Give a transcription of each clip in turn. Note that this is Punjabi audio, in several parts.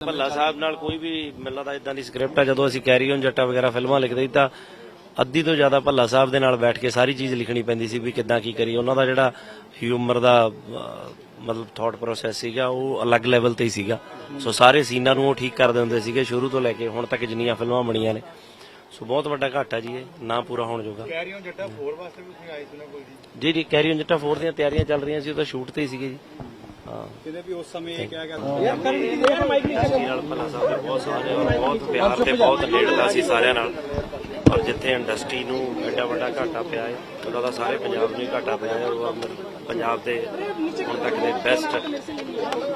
ਭੱਲਾ ਸਾਹਿਬ ਨਾਲ ਕੋਈ ਵੀ ਮੈਨੂੰ ਲੱਗਦਾ ਇਦਾਂ ਦੀ ਸਕ੍ਰਿਪਟ ਆ ਜਦੋਂ ਅਸੀਂ ਕੈਰੀ ਔਨ ਜੱਟਾ ਵਗੈਰਾ ਫਿਲਮਾਂ ਲਿਖਦੇ ਸੀ ਤਾਂ ਅੱਧੀ ਤੋਂ ਜ਼ਿਆਦਾ ਭੱਲਾ ਸਾਹਿਬ ਦੇ ਨਾਲ ਬੈਠ ਕੇ ਸਾਰੀ ਚੀਜ਼ ਲਿਖਣੀ ਪੈਂਦੀ ਸੀ ਵੀ ਕਿੱਦਾਂ ਕੀ ਕਰੀ ਉਹਨਾਂ ਦਾ ਜਿਹੜਾ ਹਿਊਮਰ ਦਾ ਮਤਲਬ ਥਾਟ ਪ੍ਰੋਸੈਸ ਸੀਗਾ ਉਹ ਅਲੱਗ ਲੈਵਲ ਤੇ ਹੀ ਸੀਗਾ। ਸੋ ਸਾਰੇ ਸੀਨਾਂ ਨੂੰ ਉਹ ਠੀਕ ਕਰਦੇ ਹੁੰਦੇ ਸੀਗੇ ਸ਼ੁਰੂ ਤੋਂ ਲੈ ਕੇ ਹੁਣ ਤੱਕ ਜਿੰਨੀਆਂ ਫਿਲਮਾਂ ਬਣੀਆਂ ਨੇ। ਸੋ ਬਹੁਤ ਵੱਡਾ ਘਾਟਾ ਜੀ ਇਹ ਨਾ ਪੂਰਾ ਹੋਣ ਜੋਗਾ। ਕੈਰੀ ਔਨ ਜੱਟਾ 4 ਵਾਸਤੇ ਵੀ ਤੁਸੀਂ ਆਏ ਸੀ ਨਾ ਕੋਈ ਜੀ? ਜੀ ਜੀ ਕੈਰੀ ਔਨ ਜੱਟਾ 4 ਦੀਆਂ ਤਿਆਰੀਆਂ ਚੱਲ ਰਹੀਆਂ ਸੀ ਉਹ ਤਾਂ ਸ਼ੂਟ ਤੇ ਹੀ ਸੀਗੇ ਜੀ। ਕਿਤੇ ਵੀ ਉਸ ਸਮੇਂ ਇਹ ਕਿਹਾ ਗਿਆ ਇੰਡਸਟਰੀ ਨਾਲ ਭਲਾ ਸਾਹਿਬ ਦੇ ਬਹੁਤ ਸਾਰੇ ਔਰ ਬਹੁਤ ਪਿਆਰ ਤੇ ਬਹੁਤ ਨੇੜਤਾ ਸੀ ਸਾਰਿਆਂ ਨਾਲ। ਔਰ ਜਿੱਥੇ ਇੰਡਸਟਰੀ ਨੂੰ ਐਡਾ ਵੱਡਾ ਘਾਟਾ ਪਿਆ ਹੈ ਉਹਦਾ ਤਾਂ ਸਾਰੇ ਪੰਜਾਬ ਨੂੰ ਹੀ ਘਾਟਾ ਪਿਆ ਹੈ। ਉਹ ਅਮਰ- ਪੰਜਾਬ ਦੇ ਹੁਣ ਤੱਕ ਦੇ ਬੈਸਟ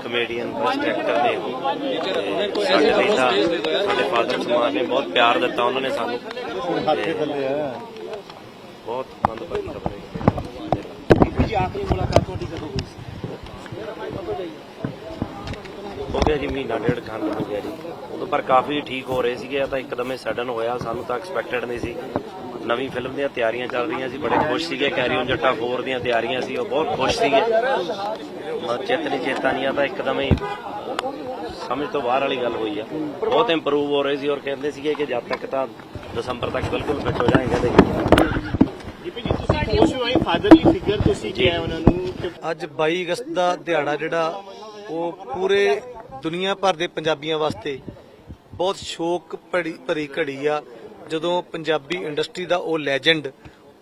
ਕਮੇਡੀਅਨ ਬੈਸਟ ਐਕਟਰ ਨੇ ਉਹ। ਸਾਡੇ ਲਈ ਤਾਂ ਸਾਡੇ ਫਾਦਰ ਸਮਾਨ ਨੇ ਬਹੁਤ ਪਿਆਰ ਦਿੱਤਾ ਉਹਨਾਂ ਨੇ ਸਾਨੂੰ। ਹੱਥੇ ਥੱਲੇ ਆ। ਬਹੁਤ ਆਨੰਦ ਹੈ। ਜੀ ਆਖਰੀ ਮੁਲਾਕਾਤ ਤੁਹਾਡੀ ਕਦੋਂ ਹੋਈ ਸੀ? ਹੋ ਗਿਆ ਜੀ ਮਹੀਨਾ ਡੇਢ ਖੰਡ ਹੋ ਗਿਆ ਜੀ। ਉਦੋਂ ਪਰ ਕਾਫੀ ਠੀਕ ਹੋ ਰਹੇ ਸੀਗੇ ਇਹ ਤਾਂ ਇੱਕਦਮੇ ਸਡਨ ਹੋਇਆ ਸਾਨੂੰ ਤਾਂ ਐਕਸਪੈਕਟਡ ਨਹੀਂ ਸੀ। ਨਵੀਂ ਫਿਲਮ ਦੀਆਂ ਤਿਆਰੀਆਂ ਚੱਲ ਰਹੀਆਂ ਸੀ ਬੜੇ ਖੁਸ਼ ਸੀਗੇ ਕੈਰੀ ਔਨ ਜੱਟਾ 4 ਦੀਆਂ ਤਿਆਰੀਆਂ ਸੀ ਉਹ ਬਹੁਤ ਖੁਸ਼ ਸੀਗੇ। ਮਤਲਬ ਚਿੱਤ ਨਹੀਂ ਚੇਤਾ ਨਹੀਂ ਆ ਤਾਂ ਇੱਕਦਮੇ ਹੀ ਸਮਝ ਤੋਂ ਬਾਹਰ ਵਾਲੀ ਗੱਲ ਹੋਈ ਆ। ਬਹੁਤ ਇੰਪਰੂਵ ਹੋ ਰਹੇ ਸੀ ਔਰ ਕਹਿੰਦੇ ਸੀਗੇ ਕਿ ਜਦ ਤੱਕ ਤਾਂ ਦਸੰਬਰ ਤੱਕ ਬਿਲਕੁਲ ਫਿੱਟ ਹੋ ਜਾਣਗੇ ਕਹਿੰਦੇ ਦੀਪੀ ਜੀ ਤੁਸੀਂ ਖੁਸ਼ ਹੋਏ ਫਾਦਰਲੀ ਫਿਗਰ ਤੁਸੀਂ ਕਿਹਾ ਉਹਨਾਂ ਨੂੰ ਕਿ ਅੱਜ 22 ਅਗਸਤ ਦਾ ਦਿਹਾੜਾ ਜਿਹੜਾ ਉਹ ਪੂਰੇ ਦੁਨੀਆ ਭਰ ਦੇ ਪੰਜਾਬੀਆਂ ਵਾਸਤੇ ਬਹੁਤ ਸ਼ੋਕ ਭੜੀ ਭਰੀ ਘੜੀ ਆ। ਜਦੋਂ ਪੰਜਾਬੀ ਇੰਡਸਟਰੀ ਦਾ ਉਹ ਲੈਜੈਂਡ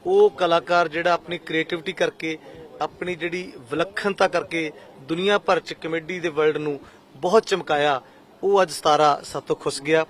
ਉਹ ਕਲਾਕਾਰ ਜਿਹੜਾ ਆਪਣੀ ਕ੍ਰੀਏਟੀਵਿਟੀ ਕਰਕੇ, ਆਪਣੀ ਜਿਹੜੀ ਵਿਲੱਖਣਤਾ ਕਰਕੇ ਦੁਨੀਆ ਭਰ ਚ ਕਮੇਡੀ ਦੇ ਵਰਲਡ ਨੂੰ ਬਹੁਤ ਚਮਕਾਇਆ, ਉਹ ਅੱਜ 17 ਸਾਤੋਂ ਖੁੱਸ ਗਿਆ।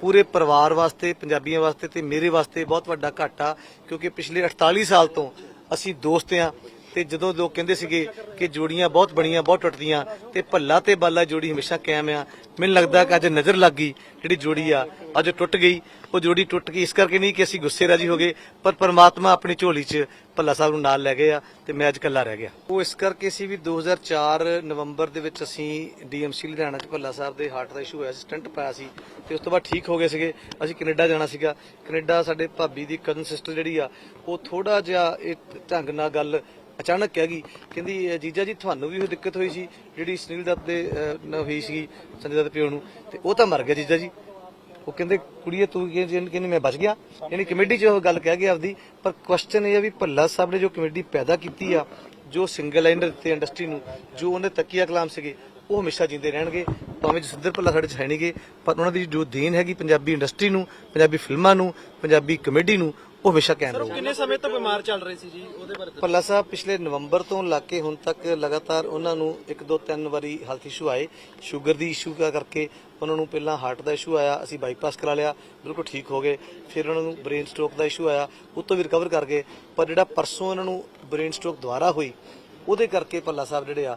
ਪੂਰੇ ਪਰਿਵਾਰ ਵਾਸਤੇ, ਪੰਜਾਬੀਆਂ ਵਾਸਤੇ ਤੇ ਮੇਰੇ ਵਾਸਤੇ ਬਹੁਤ ਵੱਡਾ ਘਾਟਾ, ਕਿਉਂਕਿ ਪਿਛਲੇ 48 ਸਾਲ ਤੋਂ ਅਸੀਂ ਦੋਸਤ ਆ ਤੇ ਜਦੋਂ ਲੋਕ ਕਹਿੰਦੇ ਸੀਗੇ ਕਿ ਜੋੜੀਆਂ ਬਹੁਤ ਬਣੀਆਂ, ਬਹੁਤ ਟੁੱਟਦੀਆਂ, ਤੇ ਭੱਲਾ ਤੇ ਬਾਲਾ ਜੋੜੀ ਹਮੇਸ਼ਾ ਕਾਇਮ ਆ। ਮੈਨੂੰ ਲੱਗਦਾ ਕਿ ਅੱਜ ਨਜ਼ਰ ਲੱਗ ਗਈ ਜਿਹੜੀ ਜੋੜੀ ਆ, ਅੱਜ ਟੁੱਟ ਗਈ। ਉਹ ਜੋੜੀ ਟੁੱਟ ਗਈ, ਇਸ ਕਰਕੇ ਨਹੀਂ ਕਿ ਅਸੀਂ ਗੁੱਸੇ ਰਾਜੀ ਹੋ ਗਏ, ਪਰ ਪਰਮਾਤਮਾ ਆਪਣੀ ਝੋਲੀ 'ਚ ਭੱਲਾ ਸਾਹਿਬ ਨੂੰ ਨਾਲ ਲੈ ਗਏ ਆ ਤੇ ਮੈਂ ਅੱਜ ਇਕੱਲਾ ਰਹਿ ਗਿਆ। ਉਹ ਇਸ ਕਰਕੇ ਸੀ ਵੀ 2004 ਨਵੰਬਰ ਦੇ ਵਿੱਚ ਅਸੀਂ ਡੀਐਮਸੀ ਲੁਧਿਆਣਾ 'ਚ ਭੱਲਾ ਸਾਹਿਬ ਦੇ ਹਾਰਟ ਦਾ ਇਸ਼ੂ ਹੋਇਆ ਸੀ ਸਟੰਟ ਪਾਇਆ ਸੀ ਤੇ ਉਸ ਤੋਂ ਬਾਅਦ ਠੀਕ ਹੋ ਗਏ ਸੀਗੇ। ਅਸੀਂ ਕੈਨੇਡਾ ਜਾਣਾ ਸੀਗਾ। ਕੈਨੇਡਾ ਸਾਡੇ ਭਾਬੀ ਦੀ ਕਜ਼ਨ ਸਿਸਟਰ ਜਿਹੜੀ ਆ, ਉਹ ਥੋੜਾ ਜਿਹਾ ਇਹ ਢੰਗ ਨਾਲ ਗੱਲ ਅਚਾਨਕ ਕਹਿ ਗਈ। ਕਹਿੰਦੀ ਜੀਜਾ ਜੀ ਤੁਹਾਨੂੰ ਵੀ ਉਹ ਦਿੱਕਤ ਹੋਈ ਸੀ ਜਿਹੜੀ ਸੁਨੀਲ ਦੱਤ ਦੇ ਅ, ਨਾਲ ਹੋਈ ਸੀ ਸੰਜੇ ਦੱਤ ਪਿਓ ਨੂੰ। ਤੇ ਉਹ ਤਾਂ ਮਰ ਗਿਆ ਜੀਜਾ ਜੀ। ਉਹ ਕਹਿੰਦੇ ਕੁੜੀਏ ਤੂੰ ਕੀ ਕਹਿੰਦੀ ਕਹਿੰਦੀ ਮੈਂ ਬਚ ਗਿਆ। ਯਾਨੀ ਕਮੇਡੀ 'ਚ ਉਹ ਗੱਲ ਕਹਿ ਗਿਆ ਆਪਦੀ ਪਰ ਕੁਐਸਚਨ ਇਹ ਆ ਵੀ ਭੱਲਾ ਸਾਹਿਬ ਨੇ ਜੋ ਕਮੇਡੀ ਪੈਦਾ ਕੀਤੀ ਆ ਜੋ ਸਿੰਗਲ ਲਾਈਨਰ ਦਿੱਤੇ ਇੰਡਸਟਰੀ ਨੂੰ ਜੋ ਉਹਨੇ ਤਕੀਆ ਕਲਾਮ ਸੀਗੇ ਉਹ ਹਮੇਸ਼ਾ ਜਿੰਦੇ ਰਹਿਣਗੇ ਭਾਵੇਂ ਜਸਿੰਦਰ ਭੱਲਾ ਸਾਡੇ ਚ ਹੈ ਨਹੀਂਗੇ ਪਰ ਉਹਨਾਂ ਦੀ ਜੋ ਦੇਣ ਹੈਗੀ ਪੰਜਾਬੀ ਇੰਡਸਟਰੀ ਨੂੰ ਪੰਜਾਬੀ ਫਿਲਮਾਂ ਨੂੰ ਪੰਜਾਬੀ ਕਮੇਡੀ ਨੂੰ ਉਹ ਹਮੇਸ਼ਾ ਕਾਇਮ ਰਹੇਗੀ ਕਿੰਨੇ ਸਮੇਂ ਤੋਂ ਬਿਮਾਰ ਚੱਲ ਰਹੇ ਸੀ ਜੀ ਉਹਦੇ ਬਾਰੇ ਭੱਲਾ ਸਾਹਿਬ ਪਿਛਲੇ ਨਵੰਬਰ ਤੋਂ ਲਾ ਕੇ ਹੁਣ ਤੱਕ ਲਗਾਤਾਰ ਉਹਨਾਂ ਨੂੰ ਇੱਕ ਦੋ ਤਿੰਨ ਵਾਰੀ ਹੈਲਥ ਇਸ਼ੂ ਆਏ। ਸ਼ੂਗਰ ਦੀ ਇਸ਼ੂ ਕਰਕੇ ਉਹਨਾਂ ਨੂੰ ਪਹਿਲਾਂ ਹਾਰਟ ਦਾ ਇਸ਼ੂ ਆਇਆ ਅਸੀਂ ਬਾਈਪਾਸ ਕਰਾ ਲਿਆ ਬਿਲਕੁਲ ਠੀਕ ਹੋ ਗਏ। ਫਿਰ ਉਹਨਾਂ ਨੂੰ ਬ੍ਰੇਨ ਸਟ੍ਰੋਕ ਦਾ ਇਸ਼ੂ ਆਇਆ ਉਹ ਤੋਂ ਵੀ ਰਿਕਵਰ ਕਰ ਗਏ। ਪਰ ਜਿਹੜਾ ਪਰਸੋਂ ਉਹਨਾਂ ਨੂੰ ਬ੍ਰੇਨ ਸਟ੍ਰੋਕ ਦੁਬਾਰਾ ਹੋਈ ਉਹਦੇ ਕਰਕੇ ਭੱਲਾ ਸਾਹਿਬ ਜਿਹੜੇ ਆ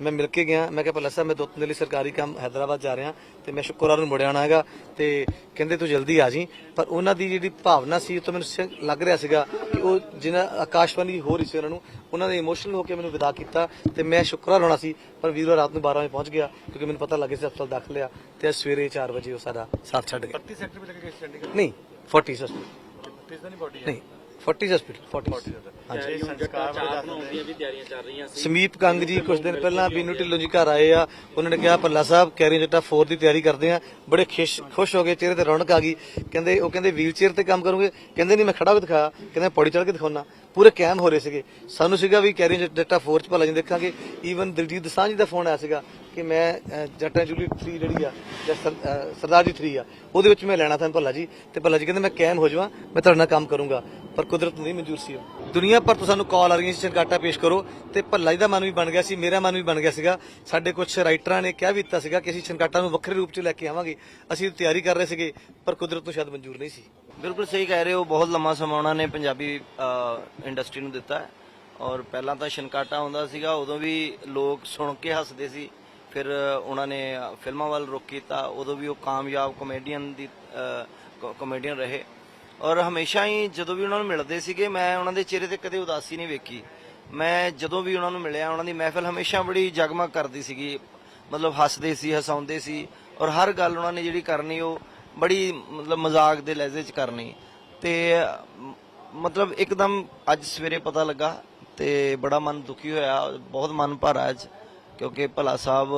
ਮੈਂ ਮਿਲ ਕੇ ਗਿਆ। ਮੈਂ ਕਿਹਾ ਭੱਲਾ ਸਾਹਿਬ ਮੈਂ ਦੋ ਤਿੰਨ ਦਿਨ ਲਈ ਸਰਕਾਰੀ ਕੰਮ ਹੈਦਰਾਬਾਦ ਜਾ ਰਿਹਾ ਤੇ ਮੈਂ ਸ਼ੁੱਕਰਵਾਰ ਨੂੰ ਮੁੜ ਆਉਣਾ ਹੈਗਾ ਤੇ ਕਹਿੰਦੇ ਤੂੰ ਜਲਦੀ ਆ ਜੀ। ਪਰ ਉਹਨਾਂ ਦੀ ਜਿਹੜੀ ਭਾਵਨਾ ਸੀ ਉਹ ਤਾਂ ਮੈਨੂੰ ਸ- ਲੱਗ ਰਿਹਾ ਸੀਗਾ ਕਿ ਉਹ ਜਿਹਨਾਂ ਆਕਾਸ਼ਵਾਣੀ ਹੋ ਰਹੀ ਸੀ ਉਹਨਾਂ ਨੂੰ ਉਹਨਾਂ ਨੇ ਇਮੋਸ਼ਨਲ ਹੋ ਕੇ ਮੈਨੂੰ ਵਿਦਾ ਕੀਤਾ ਤੇ ਮੈਂ ਸ਼ੁੱਕਰਵਾਰ ਆਉਣਾ ਸੀ। ਪਰ ਵੀਰਵਾਰ ਰਾਤ ਨੂੰ 12 ਵਜੇ ਪਹੁੰਚ ਗਿਆ ਕਿਉਂਕਿ ਮੈਨੂੰ ਪਤਾ ਲੱਗਿਆ ਸੀ ਹਸਪਤਾਲ ਦਾਖਲ ਆ ਤੇ ਅੱਜ ਸਵੇਰੇ 4 ਵਜੇ ਉਹ ਸਾਡਾ ਸਾਥ ਛੱਡ ਗਿਆ। 30 ਸੈਕਟਰ ਵੀ ਲੱਗੇ ਗਏ ਚੰਡੀਗੜ੍ਹ? ਨਹੀਂ 40 ਹਸਪਤਾਲ ਕਿਸ ਦਾ ਨਹੀਂ ਬੋਡੀ ਨਹੀਂ। 40 ਹਸਪਤਾਲ 40 ਹਾਂਜੀ। ਸੰਸਕਾਰ ਦੀਆਂ ਵੀ ਤਿਆਰੀਆਂ ਚੱਲ ਰਹੀਆਂ ਸਮੀਪ ਕੰਗ ਜੀ ਕੁਝ ਦਿਨ ਪਹਿਲਾਂ ਬੀਨੂ ਢਿੱਲੋਂ ਜੀ ਘਰ ਆਏ ਆ। ਉਹਨਾਂ ਨੇ ਕਿਹਾ ਪੱਲਾ ਸਾਹਿਬ ਕੈਰੀ ਜੱਟਾ 4 ਦੀ ਤਿਆਰੀ ਕਰਦੇ ਆ। ਬੜੇ ਖੁਸ਼ ਖੁਸ਼ ਹੋ ਗਏ ਚਿਹਰੇ ਤੇ ਰੌਣਕ ਆ ਗਈ। ਕਹਿੰਦੇ ਉਹ ਕਹਿੰਦੇ ਵੀਲ ਚੇਅਰ ਤੇ ਕੰਮ ਕਰੋਗੇ? ਕਹਿੰਦੇ ਨਹੀਂ ਮੈਂ ਖੜਾ ਹੋ ਕੇ ਦਿਖਾਇਆ ਕਹਿੰਦੇ ਪੌੜੀ ਚੜ ਕੇ ਦਿਖਾਉਣਾ ਪੂਰੇ ਕੈਮ ਹੋ ਰਹੇ ਸੀਗੇ। ਸਾਨੂੰ ਸੀਗਾ ਵੀ ਕੈਰੀ ਡਾਟਾ 4 ਚ ਭਲਾ ਜੀ ਦੇਖਾਂਗੇ। ਈਵਨ ਦਿਲਜੀਤ ਦਸਾਂਝ ਦਾ ਫੋਨ ਆਇਆ ਸੀਗਾ ਕਿ ਮੈਂ ਅਹ, ਜੁਲੀ 3 ਜਿਹੜੀ ਆ ਜਾਂ ਸਰਦਾਰ ਜੀ 3 ਆ ਉਹਦੇ ਵਿੱਚ ਮੈਂ ਲੈਣਾ ਤਾਂ ਭੱਲਾ ਜੀ। ਤੇ ਭੱਲਾ ਜੀ ਕਹਿੰਦੇ ਮੈਂ ਕੈਮ ਹੋ ਜਾਵਾਂ ਮੈਂ ਤੁਹਾਡੇ ਨਾਲ ਕੰਮ ਕਰੂੰਗਾ। ਪਰ ਕੁਦਰਤ ਨੂੰ ਨਹੀਂ ਮਨਜ਼ੂਰ ਸੀ ਉਹ। ਦੁਨੀਆ ਭਰ ਤੋਂ ਸਾਨੂੰ ਕਾਲ ਆ ਰਹੀਆਂ ਸੀ ਚਨਕਾਟਾ ਪੇਸ਼ ਕਰੋ। ਤੇ ਭੱਲਾ ਜੀ ਦਾ ਮਨ ਵੀ ਬਣ ਗਿਆ ਸੀ ਮੇਰਾ ਮਨ ਵੀ ਬਣ ਗਿਆ ਸੀਗਾ। ਸਾਡੇ ਕੁਝ ਰਾਈਟਰਾਂ ਨੇ ਕਿਹਾ ਵੀ ਦਿੱਤਾ ਸੀਗਾ ਕਿ ਅਸੀਂ ਚਨਕਾਟਾ ਨੂੰ ਵੱਖਰੇ ਰੂਪ 'ਚ ਲੈ ਕੇ ਆਵਾਂਗੇ। ਅਸੀਂ ਤਿਆਰੀ ਕਰ ਰਹੇ ਸੀਗੇ ਪਰ ਕੁਦਰਤ ਨੂੰ ਸ਼ਾਇਦ ਮਨਜ਼ੂਰ ਨਹੀਂ ਸੀ। ਬਿਲਕੁਲ ਸਹੀ ਕਹਿ ਰਹੇ ਹੋ ਬਹੁਤ ਲੰਮਾ ਸਮਾਂ ਉਹਨਾਂ ਨੇ ਪੰਜਾਬੀ ਇੰਡਸਟਰੀ ਨੂੰ ਦਿੱਤਾ ਹੈ। ਔਰ ਪਹਿਲਾਂ ਤਾਂ ਸ਼ਨਕਾਟਾ ਹੁੰਦਾ ਸੀਗਾ ਉਦੋਂ ਵੀ ਲੋਕ ਸੁਣ ਕੇ ਹੱਸਦੇ ਸੀ। ਫਿਰ ਉਹਨਾਂ ਨੇ ਫਿਲਮਾਂ ਵੱਲ ਰੁਖ ਕੀਤਾ ਉਦੋਂ ਵੀ ਉਹ ਕਾਮਯਾਬ ਕਮੇਡੀਅਨ ਦੀ ਅਹ, ਕਮੇਡੀਅਨ ਰਹੇ। ਔਰ ਹਮੇਸ਼ਾ ਹੀ ਜਦੋਂ ਵੀ ਉਹਨਾਂ ਨੂੰ ਮਿਲਦੇ ਸੀਗੇ ਮੈਂ ਉਹਨਾਂ ਦੇ ਚਿਹਰੇ ਤੇ ਕਦੇ ਉਦਾਸੀ ਨਹੀਂ ਵੇਖੀ। ਮੈਂ ਜਦੋਂ ਵੀ ਉਹਨਾਂ ਨੂੰ ਮਿਲਿਆ ਉਹਨਾਂ ਦੀ ਮਹਿਫਲ ਹਮੇਸ਼ਾ ਬੜੀ ਜਗਮਗ ਕਰਦੀ ਸੀਗੀ। ਮਤਲਬ ਹੱਸਦੇ ਸੀ ਹਸਾਉਂਦੇ ਸੀ। ਔਰ ਹਰ ਗੱਲ ਉਹਨਾਂ ਨੇ ਜਿਹੜੀ ਕਰਨੀ ਉਹ ਬੜੀ ਮਤਲਬ ਮਜ਼ਾਕ ਦੇ ਲਹਿਜੇ 'ਚ ਕਰਨੀ। ਤੇ ਮਤਲਬ ਇੱਕਦਮ ਅੱਜ ਸਵੇਰੇ ਪਤਾ ਲੱਗਾ ਤੇ ਬੜਾ ਮਨ ਦੁਖੀ ਹੋਇਆ ਬਹੁਤ ਮਨ ਭਰਾ ਅੱਜ ਕਿਉਂਕਿ ਭਲਾ ਸਾਹਿਬ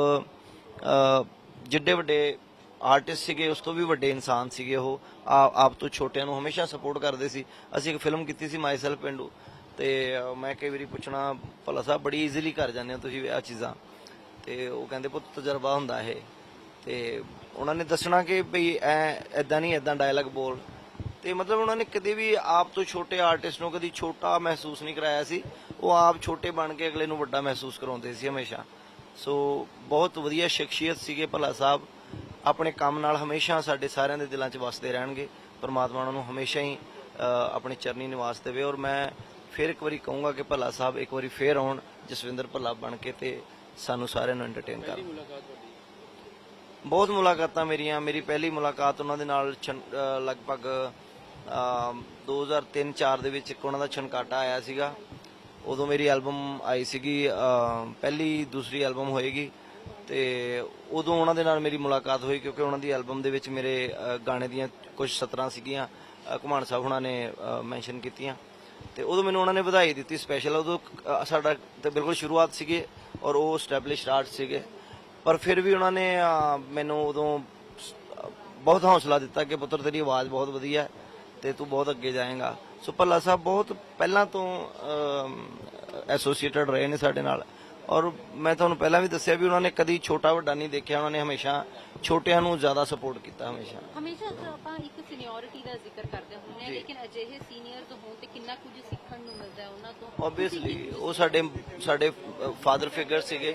ਅ, ਜਿੱਡੇ ਵੱਡੇ ਆਰਟਿਸਟ ਸੀਗੇ ਉਸ ਤੋਂ ਵੀ ਵੱਡੇ ਇਨਸਾਨ ਸੀਗੇ ਉਹ। ਆਪ ਤੋਂ ਛੋਟਿਆਂ ਨੂੰ ਹਮੇਸ਼ਾ ਸਪੋਰਟ ਕਰਦੇ ਸੀ। ਅਸੀਂ ਇੱਕ ਫਿਲਮ ਕੀਤੀ ਸੀ ਮਾਈ ਸੈਲਫ ਪਿੰਡੂ। ਤੇ ਮੈਂ ਕਈ ਵਾਰੀ ਪੁੱਛਣਾ ਭਲਾ ਸਾਹਿਬ ਬੜੀ ਈਜ਼ੀਲੀ ਕਰ ਜਾਂਦੇ ਹੋ ਤੁਸੀਂ ਇਹ ਚੀਜ਼ਾਂ। ਤੇ ਉਹ ਕਹਿੰਦੇ ਪੁੱਤ ਤਜਰਬਾ ਹੁੰਦਾ ਇਹ। ਤੇ ਉਹਨਾਂ ਨੇ ਦੱਸਣਾ ਕਿ ਭਈ ਐ ਐਦਾਂ ਨਹੀਂ ਐਦਾਂ ਡਾਇਲੌਗ ਬੋਲ। ਤੇ ਮਤਲਬ ਉਹਨਾਂ ਨੇ ਕਦੇ ਵੀ ਆਪ ਤੋਂ ਛੋਟੇ ਆਰਟਿਸਟ ਨੂੰ ਕਦੀ ਛੋਟਾ ਮਹਿਸੂਸ ਨਹੀਂ ਕਰਾਇਆ ਸੀ। ਉਹ ਆਪ ਛੋਟੇ ਬਣ ਕੇ ਅਗਲੇ ਨੂੰ ਵੱਡਾ ਮਹਿਸੂਸ ਕਰਾਉਂਦੇ ਸੀ ਹਮੇਸ਼ਾ। ਸੋ ਬਹੁਤ ਵਧੀਆ ਸ਼ਖਸੀਅਤ ਸੀਗੇ ਭਲਾ ਸਾਹਿਬ। ਆਪਣੇ ਕੰਮ ਨਾਲ ਹਮੇਸ਼ਾ ਸਾਡੇ ਸਾਰਿਆਂ ਦੇ ਦਿਲਾਂ 'ਚ ਵਸਦੇ ਰਹਿਣਗੇ। ਪਰਮਾਤਮਾ ਉਹਨਾਂ ਨੂੰ ਹਮੇਸ਼ਾ ਹੀ ਆਪਣੇ ਚਰਨੀ ਨਿਵਾਸ ਦੇਵੇ। ਔਰ ਮੈਂ ਫਿਰ ਇੱਕ ਵਾਰੀ ਕਹੂੰਗਾ ਕਿ ਭੱਲਾ ਸਾਹਿਬ ਇੱਕ ਵਾਰੀ ਫੇਰ ਆਉਣ, ਜਸਵਿੰਦਰ ਭੱਲਾ ਬਣ ਕੇ ਤੇ ਸਾਨੂੰ ਸਾਰਿਆਂ ਨੂੰ ਐਂਟਰਟੇਨ ਕਰਨ। ਬਹੁਤ ਮੁਲਾਕਾਤਾਂ ਮੇਰੀਆਂ। ਮੇਰੀ ਪਹਿਲੀ ਮੁਲਾਕਾਤ ਉਹਨਾਂ ਦੇ ਨਾਲ ਛਨ- ਅ, ਲਗਭਗ 2003-4 ਦੇ ਵਿੱਚ ਇੱਕ ਉਹਨਾਂ ਦਾ ਛਨਕਾਟਾ ਆਇਆ ਸੀਗਾ। ਉਦੋਂ ਮੇਰੀ ਐਲਬਮ ਆਈ ਸੀਗੀ ਪਹਿਲੀ ਦੂਸਰੀ ਐਲਬਮ ਹੋਏਗੀ। ਤੇ ਉਦੋਂ ਉਹਨਾਂ ਦੇ ਨਾਲ ਮੇਰੀ ਮੁਲਾਕਾਤ ਹੋਈ ਕਿਉਂਕਿ ਉਹਨਾਂ ਦੀ ਐਲਬਮ ਦੇ ਵਿੱਚ ਮੇਰੇ ਗਾਣੇ ਦੀਆਂ ਕੁਝ ਸਤਰਾਂ ਸੀਗੀਆਂ ਅ, ਸਾਹਿਬ ਉਹਨਾਂ ਨੇ ਮੈਂਸ਼ਨ ਕੀਤੀਆਂ। ਤੇ ਉਦੋਂ ਮੈਨੂੰ ਉਹਨਾਂ ਨੇ ਵਧਾਈ ਦਿੱਤੀ ਸਪੈਸ਼ਲ ਉਦੋਂ ਸਾਡਾ ਤੇ ਬਿਲਕੁਲ ਸ਼ੁਰੂਆਤ ਸੀਗੀ ਔਰ ਉਹ ਸਟੈਬਲਿਸ਼ਡ ਆਰਟ ਸੀਗੇ। ਪਰ ਫਿਰ ਵੀ ਉਹਨਾਂ ਨੇ ਮੈਨੂੰ ਉਦੋਂ ਸ- ਬਹੁਤ ਹੌਸਲਾ ਦਿੱਤਾ ਕਿ ਪੁੱਤਰ ਤੇਰੀ ਆਵਾਜ਼ ਬਹੁਤ ਵਧੀਆ ਹੈ ਤੇ ਤੂੰ ਬਹੁਤ ਅੱਗੇ ਜਾਏਗਾ। ਸੋ ਭੱਲਾ ਸਾਹਿਬ ਬਹੁਤ ਪਹਿਲਾਂ ਤੋਂ ਐਸੋਸੀਏਟਡ ਰਹੇ ਨੇ ਸਾਡੇ ਨਾਲ। ਔਰ ਮੈਂ ਤੁਹਾਨੂੰ ਪਹਿਲਾਂ ਵੀ ਦੱਸਿਆ ਵੀ ਉਹਨਾਂ ਨੇ ਕਦੀ ਛੋਟਾ ਵੱਡਾ ਨਹੀਂ ਦੇਖਿਆ ਉਹਨਾਂ ਨੇ ਹਮੇਸ਼ਾ ਛੋਟਿਆਂ ਨੂੰ ਜ਼ਿਆਦਾ ਸਪੋਰਟ ਕੀਤਾ ਹਮੇਸ਼ਾ। ਹਮੇਸ਼ਾ ਤਾਂ ਆਪਾਂ ਇੱਕ ਸੀਨੀਅਰਿਟੀ ਦਾ ਜ਼ਿਕਰ ਕਰਦੇ ਹੁੰਦੇ ਹਾਂ ਲੇਕਿਨ ਅਜਿਹੇ ਸੀਨੀਅਰਸ ਹੋਣ ਤੇ ਕਿੰਨਾ ਕੁਝ ਸਿੱਖਣ ਨੂੰ ਮਿਲਦਾ ਹੈ ਉਹਨਾਂ ਤੋਂ? ਆਬਵੀਅਸਲੀ ਉਹ ਸਾਡੇ ਸਾਡੇ ਫਾਦਰ ਫਿਗਰ ਸੀਗੇ।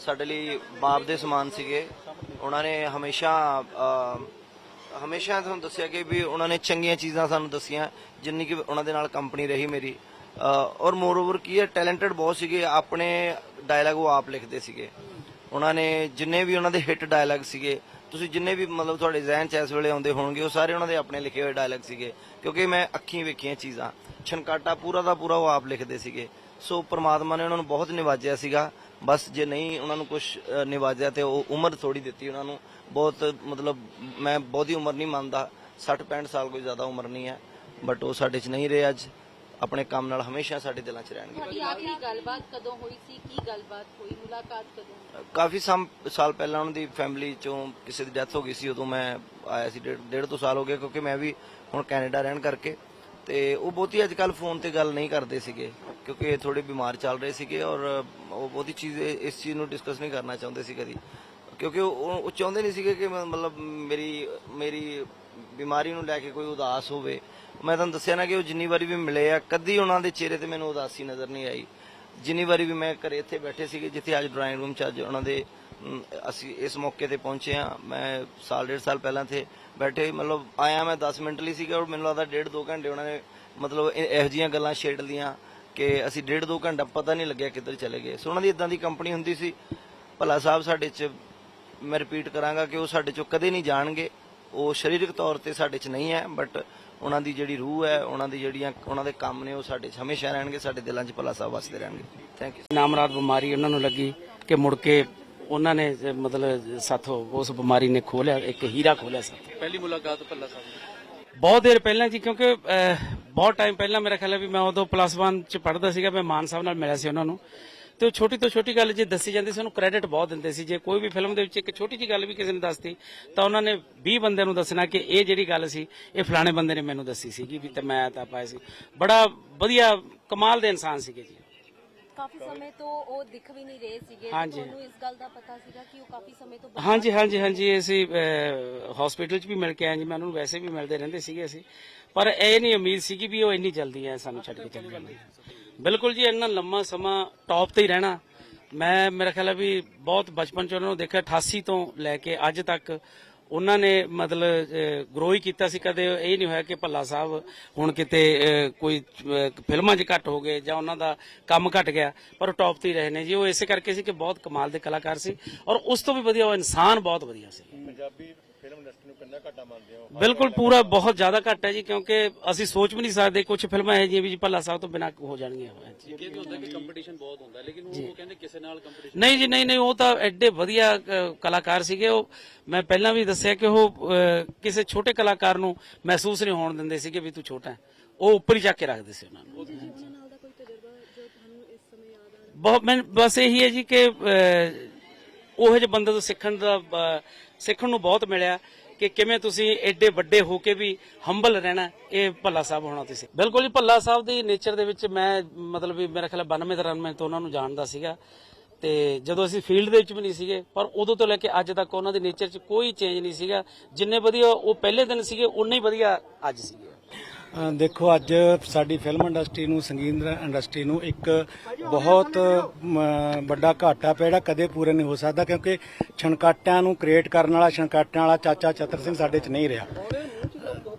ਸਾਡੇ ਲਈ ਬਾਪ ਦੇ ਸਮਾਨ ਸੀਗੇ। ਉਹਨਾਂ ਨੇ ਹਮੇਸ਼ਾ ਹਮੇਸ਼ਾ ਤੁਹਾਨੂੰ ਦੱਸਿਆ ਕਿ ਵੀ ਉਹਨਾਂ ਨੇ ਚੰਗੀਆਂ ਚੀਜ਼ਾਂ ਸਾਨੂੰ ਦੱਸੀਆਂ, ਜਿੰਨੀ ਕਿ ਉਹਨਾਂ ਦੇ ਨਾਲ ਕੰਪਨੀ ਰਹੀ ਮੇਰੀ। ਔਰ ਮੋਰ ਓਵਰ ਕੀ ਹੈ ਟੈਲੈਂਟਡ ਬਹੁਤ ਸੀਗੇ, ਆਪਣੇ ਡਾਇਲੌਗ ਉਹ ਆਪ ਲਿਖਦੇ ਸੀਗੇ। ਉਹਨਾਂ ਨੇ ਜਿੰਨੇ ਵੀ ਉਹਨਾਂ ਦੇ ਹਿੱਟ ਡਾਇਲੌਗ ਸੀਗੇ, ਤੁਸੀਂ ਜਿੰਨੇ ਵੀ ਮਤਲਬ ਤੁਹਾਡੇ ਜ਼ਿਹਨ 'ਚ ਇਸ ਵੇਲੇ ਆਉਂਦੇ ਹੋਣਗੇ, ਉਹ ਸਾਰੇ ਉਹਨਾਂ ਦੇ ਆਪਣੇ ਲਿਖੇ ਹੋਏ ਡਾਇਲੌਗ ਸੀਗੇ, ਕਿਉਂਕਿ ਮੈਂ ਅੱਖੀਂ ਵੇਖੀਆਂ ਚੀਜ਼ਾਂ। ਛਨਕਾਟਾ ਪੂਰਾ ਦਾ ਪੂਰਾ ਉਹ ਆਪ ਲਿਖਦੇ ਸੀਗੇ। ਸੋ ਪ੍ਰਮਾਤਮਾ ਨੇ ਉਹਨਾਂ ਨੂੰ ਬਹੁਤ ਨਿਵਾਜਿਆ ਸੀਗਾ। ਬਸ ਜੇ ਨਹੀਂ ਉਹਨਾਂ ਨੂੰ ਕੁਝ ਨਿਵਾਜਿਆ ਤੇ ਉਹ ਉਮਰ ਥੋੜੀ ਦਿੱਤੀ ਉਹਨਾਂ ਨੂੰ। ਬਹੁਤ ਮਤਲਬ ਮੈਂ ਬਹੁਤੀ ਉਮਰ ਨਹੀਂ ਮੰਨਦਾ। 60 65 ਸਾਲ ਕੋਈ ਜ਼ਿਆਦਾ ਉਮਰ ਨਹੀਂ ਹੈ। ਬਟ ਉਹ ਸਾਡੇ 'ਚ ਨਹੀਂ ਰਹੇ ਅੱਜ। ਆਪਣੇ ਕੰਮ ਨਾਲ ਹਮੇਸ਼ਾ ਸਾਡੇ ਦਿਲਾਂ 'ਚ ਰਹਿਣਗੇ। ਤੁਹਾਡੀ ਆਖਰੀ ਗੱਲਬਾਤ ਕਦੋਂ ਹੋਈ ਸੀ? ਕੀ ਗੱਲਬਾਤ ਹੋਈ? ਮੁਲਾਕਾਤ ਕਦੋਂ ਕਾਫੀ ਸਮ ਸਾਲ ਪਹਿਲਾਂ ਉਹਨਾਂ ਦੀ ਫੈਮਿਲੀ ਚੋਂ ਕਿਸੇ ਦੀ ਡੈਥ ਹੋ ਗਈ ਸੀ। ਉਦੋਂ ਮੈਂ ਆਇਆ ਸੀ ਡੇਢ ਡੇਢ ਤੋਂ ਸਾਲ ਹੋ ਗਏ। ਕਿਉਂਕਿ ਮੈਂ ਵੀ ਹੁਣ ਕੈਨੇਡਾ ਰਹਿਣ ਕਰਕੇ। ਤੇ ਉਹ ਬਹੁਤੀ ਅੱਜ ਕੱਲ ਫੋਨ ਤੇ ਗੱਲ ਨਹੀਂ ਕਰਦੇ ਸੀਗੇ। ਕਿਉਂਕਿ ਇਹ ਥੋੜੇ ਬਿਮਾਰ ਚੱਲ ਰਹੇ ਸੀਗੇ ਔਰ ਉਹ ਬਹੁਤੀ ਚੀਜ਼ ਇਸ ਚੀਜ਼ ਨੂੰ ਡਿਸਕਸ ਨਹੀਂ ਕਰਨਾ ਚਾਹੁੰਦੇ ਸੀ ਕਦੀ। ਕਿਉਂਕਿ ਉਹ ਉਹ ਚਾਹੁੰਦੇ ਨਹੀਂ ਸੀਗੇ ਕਿ ਮਤਲਬ ਮੇਰੀ ਮੇਰੀ ਬਿਮਾਰੀ ਨੂੰ ਲੈ ਕੇ ਕੋਈ ਉਦਾਸ ਹੋਵੇ। ਮੈਂ ਤੁਹਾਨੂੰ ਦੱਸਿਆ ਨਾ ਕਿ ਉਹ ਜਿੰਨੀ ਵਾਰੀ ਵੀ ਮਿਲੇ ਆ, ਕਦੀ ਉਹਨਾਂ ਦੇ ਚਿਹਰੇ ਤੇ ਮੈਨੂੰ ਉਦਾਸੀ ਨਜ਼ਰ ਨਹੀਂ ਆਈ। ਜਿੰਨੀ ਵਾਰੀ ਵੀ ਮੈਂ ਘਰੇ ਇੱਥੇ ਬੈਠੇ ਸੀਗੇ, ਜਿੱਥੇ ਅੱਜ ਡਰਾਇੰਗ ਰੂਮ 'ਚ ਅੱਜ ਉਹਨਾਂ ਦੇ ਅਸੀਂ ਇਸ ਮੌਕੇ ਤੇ ਪਹੁੰਚੇ ਆ ਮੈਂ ਸਾਲ, ਡੇਢ ਸਾਲ ਪਹਿਲਾਂ ਤੇ ਬੈਠੇ, ਮਤਲਬ ਆਇਆ ਮੈਂ 10 ਮਿੰਟ ਲਈ ਸੀਗਾ ਔਰ ਮੈਨੂੰ ਲੱਗਦਾ ਡੇਢ ਦੋ ਘੰਟੇ ਉਹਨਾਂ ਨੇ ਮਤਲਬ ਇਹੋ ਜਿਹੀਆਂ ਗੱਲਾਂ ਛੇੜ ਲੀਆਂ। ਕਿ ਅਸੀਂ ਡੇਢ ਦੋ ਘੰਟਾ ਪਤਾ ਨਹੀਂ ਲੱਗਿਆ ਕਿੱਧਰ ਚਲੇ ਗਏ। ਸੋ ਉਹਨਾਂ ਦੀ ਇਦਾਂ ਦੀ ਕੰਪਨੀ ਹੁੰਦੀ ਸੀ ਭਲਾ ਸਾਹਿਬ ਸਾਡੇ 'ਚ ਮੈਂ ਰਿਪੀਟ ਕਰਾਂਗਾ ਕਿ ਉਹ ਸਾਡੇ 'ਚੋਂ ਕਦੇ ਨਹੀਂ ਜਾਣਗੇ। ਉਹ ਸਰੀਰਕ ਤੌਰ ਤੇ ਸਾਡੇ 'ਚ ਨਹੀਂ ਹੈ ਬਟ ਉਹਨਾਂ ਦੀ ਜਿਹੜੀ ਰੂਹ ਹੈ ਉਹਨਾਂ ਦੀ ਜਿਹੜੀਆਂ ਉਹਨਾਂ ਦੇ ਕੰਮ ਨੇ ਉਹ ਸਾਡੇ 'ਚ ਹਮੇਸ਼ਾ ਰਹਿਣਗੇ ਸਾਡੇ ਦਿਲਾਂ 'ਚ ਭਲਾ ਸਾਹਿਬ ਵਸਦੇ ਰਹਿਣਗੇ। ਥੈਂਕ ਯੂ ਨਾਮਰਾਤ ਬਿਮਾਰੀ ਉਹਨਾਂ ਨੂੰ ਲੱਗੀ ਕਿ ਮੁੜ ਕੇ ਉਹਨਾਂ ਨੇ ਮਤਲਬ ਸਾਥੋਂ ਉਸ ਬਿਮਾਰੀ ਨੇ ਖੋਲਿਆ ਇੱਕ ਹੀਰਾ ਖੋਲਿਆ ਸਾਥੋਂ ਪਹਿਲੀ ਮੁਲਾਕਾਤ ਭੱਲਾ ਸਾਹਿਬ ਬਹੁਤ ਦੇਰ ਪਹਿਲਾਂ ਜੀ ਕਿਉਂਕਿ ਬਹੁਤ ਟਾਈਮ ਪਹਿਲਾਂ ਮੇਰਾ ਖਿਆਲ ਹੈ ਵੀ ਮੈਂ ਉਦੋਂ ਪਲੱਸ 1 ਚ ਪੜ੍ਹਦਾ ਸੀਗਾ, ਮੈਂ ਮਾਨ ਸਾਹਿਬ ਨਾਲ ਮਿਲਿਆ ਸੀ ਉਹਨਾਂ ਨੂੰ। ਤੇ ਉਹ ਛੋਟੀ ਤੋਂ ਛੋਟੀ ਗੱਲ ਜੇ ਦੱਸੀ ਜਾਂਦੀ ਸੀ, ਉਹਨੂੰ ਕ੍ਰੈਡਿਟ ਬਹੁਤ ਦਿੰਦੇ ਸੀ। ਜੇ ਕੋਈ ਵੀ ਫਿਲਮ ਦੇ ਵਿੱਚ ਇੱਕ ਛੋਟੀ ਜੀ ਗੱਲ ਵੀ ਕਿਸੇ ਨੇ ਦੱਸਤੀ, ਤਾਂ ਉਹਨਾਂ ਨੇ 20 ਬੰਦਿਆਂ ਨੂੰ ਦੱਸਣਾ ਕਿ ਇਹ ਜਿਹੜੀ ਗੱਲ ਸੀ, ਇਹ ਫਲਾਣੇ ਬੰਦੇ ਨੇ ਮੈਨੂੰ ਦੱਸੀ ਸੀਗੀ ਵੀ ਤੇ ਮੈਂ ਤਾਂ ਪਾਇਆ ਸੀ। ਬੜਾ ਵਧੀਆ ਕਮਾਲ ਦੇ ਇਨਸਾਨ ਸੀਗੇ ਜੀ। ਕਾਫੀ ਸਮੇਂ ਤੋਂ ਉਹ ਦਿਖ ਵੀ ਨਹੀਂ ਰਹੇ ਸੀਗੇ ਹਾਂਜੀ। ਤੁਹਾਨੂੰ ਇਸ ਗੱਲ ਦਾ ਪਤਾ ਸੀਗਾ ਕਿ ਉਹ ਕਾਫੀ ਸਮੇਂ ਤੋਂ ਬਾਹਰ ਹਾਂਜੀ ਹਾਂਜੀ ਹਾਂਜੀ ਅਸੀਂ ਹਸਪੀਟਲ 'ਚ ਵੀ ਮਿਲ ਕੇ ਆਏ ਜੀ ਮੈਂ ਉਹਨਾਂ ਨੂੰ ਵੈਸੇ ਵੀ ਮਿਲਦੇ ਰਹਿੰਦੇ ਸੀਗੇ ਅਸੀਂ। ਪਰ ਇਹ ਨਹੀਂ ਉਮੀਦ ਸੀਗੀ ਵੀ ਉਹ ਇੰਨੀ ਜਲਦੀ ਐ ਸਾਨੂੰ ਛੱਡ ਕੇ ਚਲੇ ਜਾਣਗੇ ਬਿਲਕੁਲ ਜੀ ਇੰਨਾ ਲੰਮਾ ਸਮਾਂ ਟੌਪ ਤੇ ਹੀ ਰਹਿਣਾ। ਮੈਂ ਮੇਰਾ ਖਿਆਲ ਹੈ ਵੀ ਬਹੁਤ ਬਚਪਨ 'ਚ ਉਹਨਾਂ ਨੂੰ ਦੇਖਿਆ 88 ਤੋਂ ਲੈ ਕੇ ਅੱਜ ਤੱਕ ਉਹਨਾਂ ਨੇ ਮਤਲਬ ਗਰੋ ਹੀ ਕੀਤਾ ਸੀ, ਕਦੇ ਇਹ ਨਹੀਂ ਹੋਇਆ ਕਿ ਭੱਲਾ ਸਾਹਿਬ ਹੁਣ ਕਿਤੇ ਕੋਈ ਫਿਲਮਾਂ 'ਚ ਘੱਟ ਹੋ ਗਏ ਜਾਂ ਉਹਨਾਂ ਦਾ ਕੰਮ ਘਟ ਗਿਆ, ਪਰ ਉਹ ਟੌਪ ਤੇ ਹੀ ਰਹੇ ਨੇ ਜੀ। ਉਹ ਇਸੇ ਕਰਕੇ ਸੀ ਕਿ ਬਹੁਤ ਕਮਾਲ ਦੇ ਕਲਾਕਾਰ ਸੀ ਔਰ ਉਸ ਤੋਂ ਵੀ ਵਧੀਆ ਉਹ ਇਨਸਾਨ ਬਹੁਤ ਵਧੀਆ ਸੀ। ਪੰਜਾਬੀ ਕਿੰਨਾ ਕਿੰਨਾ ਘਟਾ ਮੰਨਦੇ ਹੋ? ਬਿਲਕੁਲ ਪੂਰਾ ਬਹੁਤ ਜ਼ਿਆਦਾ ਘੱਟ ਹੈ ਜੀ ਕਿਉਂਕਿ ਅਸੀਂ ਸੋਚ ਵੀ ਨਹੀਂ ਸਕਦੇ ਕੁਝ ਫਿਲਮਾਂ ਇਹ ਜਿਹੀਆਂ ਵੀ ਜੀ ਭੱਲਾ ਸਾਹਿਬ ਤੋਂ ਬਿਨਾਂ ਹੋ ਜਾਣਗੀਆਂ। ਹਾਂਜੀ। ਇਹ ਹੁੰਦਾ ਕਿ ਕੰਪੀਟੀਸ਼ਨ ਬਹੁਤ ਹੁੰਦਾ ਹੈ, ਲੇਕਿਨ ਉਹ ਕਹਿੰਦੇ ਕਿਸੇ ਨਾਲ ਕੰਪੀਟੀਸ਼ਨ ਨਹੀਂ ਜੀ ਨਹੀਂ ਨਹੀਂ ਉਹ ਤਾਂ ਐਡੇ ਵਧੀਆ ਅ, ਕਲਾਕਾਰ ਸੀਗੇ ਉਹ। ਮੈਂ ਪਹਿਲਾਂ ਵੀ ਦੱਸਿਆ ਕਿ ਉਹ ਅ, ਕਿਸੇ ਛੋਟੇ ਕਲਾਕਾਰ ਨੂੰ ਮਹਿਸੂਸ ਨਹੀਂ ਹੋਣ ਦਿੰਦੇ ਸੀਗੇ ਵੀ ਤੂੰ ਛੋਟਾ ਹੈ। ਉਹ ਉੱਪਰ ਹੀ ਚੱਕ ਕੇ ਰੱਖਦੇ ਸੀ ਉਹਨਾਂ ਨੂੰ। ਬਹੁਤ ਮੈਂ ਬਸ ਇਹੀ ਹੈ ਜੀ ਕਿ ਅ, ਉਹੋ ਜਿਹੇ ਬੰਦੇ ਤੋਂ ਸਿੱਖਣ ਦਾ ਸਿੱਖਣ ਨੂੰ ਬਹੁਤ ਮਿਲਿਆ। ਕਿ ਕਿਵੇਂ ਤੁਸੀਂ ਐਡੇ ਵੱਡੇ ਹੋ ਕੇ ਵੀ ਹੰਬਲ ਰਹਿਣਾ, ਇਹ ਭੱਲਾ ਸਾਹਿਬ ਹੋਣਾ ਤੁਸੀਂ। ਬਿਲਕੁਲ ਜੀ, ਭੱਲਾ ਸਾਹਿਬ ਦੀ ਨੇਚਰ ਦੇ ਵਿੱਚ ਮੈਂ ਮਤਲਬ ਵੀ ਮੇਰਾ ਖਿਆਲ 92 93 ਤੋਂ ਉਹਨਾਂ ਨੂੰ ਜਾਣਦਾ ਸੀਗਾ। ਤੇ ਜਦੋਂ ਅਸੀਂ ਫੀਲਡ ਦੇ ਵਿੱਚ ਵੀ ਨਹੀਂ ਸੀਗੇ, ਪਰ ਉਦੋਂ ਤੋਂ ਲੈ ਕੇ ਅੱਜ ਤੱਕ ਉਹਨਾਂ ਦੀ ਨੇਚਰ 'ਚ ਕੋਈ ਚੇਂਜ ਨਹੀਂ ਸੀਗਾ। ਜਿੰਨੇ ਵਧੀਆ ਉਹ ਪਹਿਲੇ ਦਿਨ ਸੀਗੇ, ਉਨੇ ਹੀ ਵਧੀਆ ਅੱਜ ਸੀਗੇ। ਦੇਖੋ ਅੱਜ ਸਾਡੀ ਫਿਲਮ ਇੰਡਸਟਰੀ ਨੂੰ ਸੰਗੀਤ ਇੰਡਸਟਰੀ ਨੂੰ ਇੱਕ ਬਹੁਤ ਵੱਡਾ ਘਾਟਾ ਪਿਆ ਜਿਹੜਾ ਕਦੇ ਪੂਰਾ ਨਹੀਂ ਹੋ ਸਕਦਾ ਕਿਉਂਕਿ ਛਣਕਾਟਿਆਂ ਨੂੰ ਕ੍ਰੀਏਟ ਕਰਨ ਵਾਲਾ ਛਣਕਾਟਿਆਂ ਵਾਲਾ ਚਾਚਾ ਚਤਰ ਸਿੰਘ ਸਾਡੇ 'ਚ ਨਹੀਂ ਰਿਹਾ।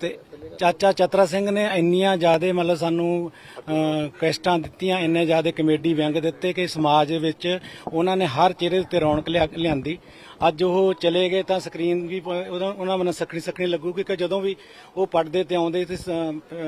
ਤੇ ਚਾਚਾ ਚਤਰਾ ਸਿੰਘ ਨੇ ਇੰਨੀਆਂ ਜ਼ਿਆਦੇ ਮਤਲਬ ਸਾਨੂੰ ਅ, ਕੈਸਟਾਂ ਦਿੱਤੀਆਂ ਇੰਨੇ ਜ਼ਿਆਦੇ ਕਮੇਡੀ ਵਿਅੰਗ ਦਿੱਤੇ ਕਿ ਸਮਾਜ ਵਿੱਚ ਉਹਨਾਂ ਨੇ ਹਰ ਚਿਹਰੇ ਉੱਤੇ ਰੌਣਕ ਲਿਆ- ਲਿਆਂਦੀ। ਅੱਜ ਉਹ ਚਲੇ ਗਏ ਤਾਂ ਸਕਰੀਨ ਵੀ ਪ- ਉਹਦਾ ਉਹਨਾਂ ਮਨ ਸਖਣੀ ਸਖਣੀ ਲੱਗੂਗੀ ਕਿ ਜਦੋਂ ਵੀ ਉਹ ਪਰਦੇ ਤੇ ਆਉਂਦੇ ਤੇ ਸ-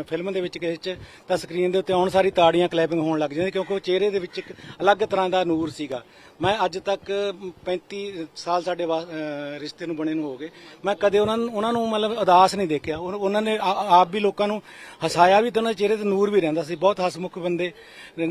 ਫਿਲਮ ਦੇ ਵਿੱਚ ਕਿਸੇ ਚ ਤਾਂ ਸਕਰੀਨ ਦੇ ਉੱਤੇ ਆਉਣ ਸਾਰੀ ਤਾੜੀਆਂ ਕਲੈਪਿੰਗ ਹੋਣ ਲੱਗ ਜਾਂਦੀ ਕਿਉਂਕਿ ਉਹ ਚਿਹਰੇ ਦੇ ਵਿੱਚ ਇੱਕ ਅਲੱਗ ਤਰ੍ਹਾਂ ਦਾ ਨੂਰ ਸੀਗਾ। ਮੈਂ ਅੱਜ ਤੱਕ 35 ਸਾਲ ਸਾਡੇ ਵਾ- ਅ, ਰਿਸ਼ਤੇ ਨੂੰ ਬਣੇ ਨੂੰ ਹੋ ਗਏ। ਮੈਂ ਕਦੇ ਉਹਨਾਂ ਨੂੰ ਉਹਨਾਂ ਨੂੰ ਮਤਲਬ ਉਦਾਸ ਨਹੀਂ ਦੇਖਿਆ। ਉਹ- ਉਹਨਾਂ ਨੇ ਆ- ਆਪ ਵੀ ਲੋਕਾਂ ਨੂੰ ਹਸਾਇਆ ਵੀ ਤੇ ਉਹਨਾਂ ਦੇ ਚਿਹਰੇ ਤੇ ਨੂਰ ਵੀ ਰਹਿੰਦਾ ਸੀ। ਬਹੁਤ ਹਸਮੁਖ ਬੰਦੇ ਅ,